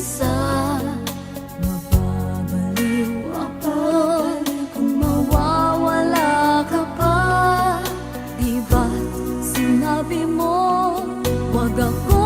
mag-isa ako. Mawawala ka pa Di ba't sinabi mo Huwag akong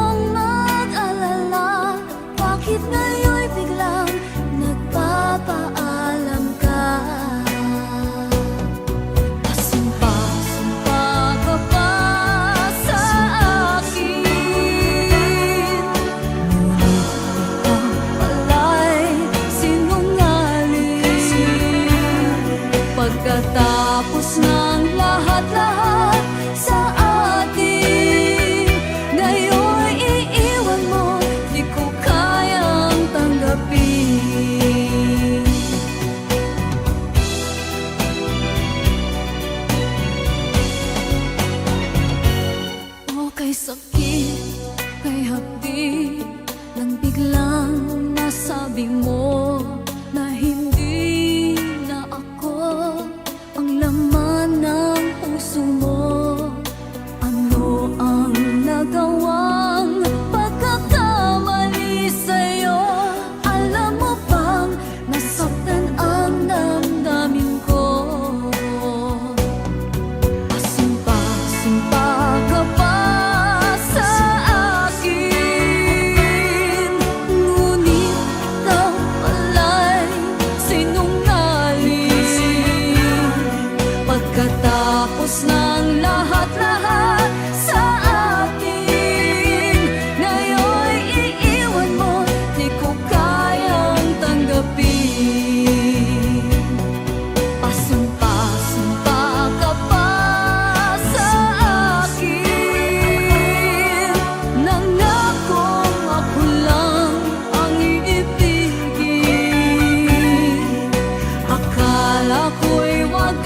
Pagkatapos ng lahat-lahat sa atin Ngayon'y iiwan mo, di ko kayang tanggapin. O kay sakit, kay hapdi Nang biglang nasabi mo Akala ko'y wag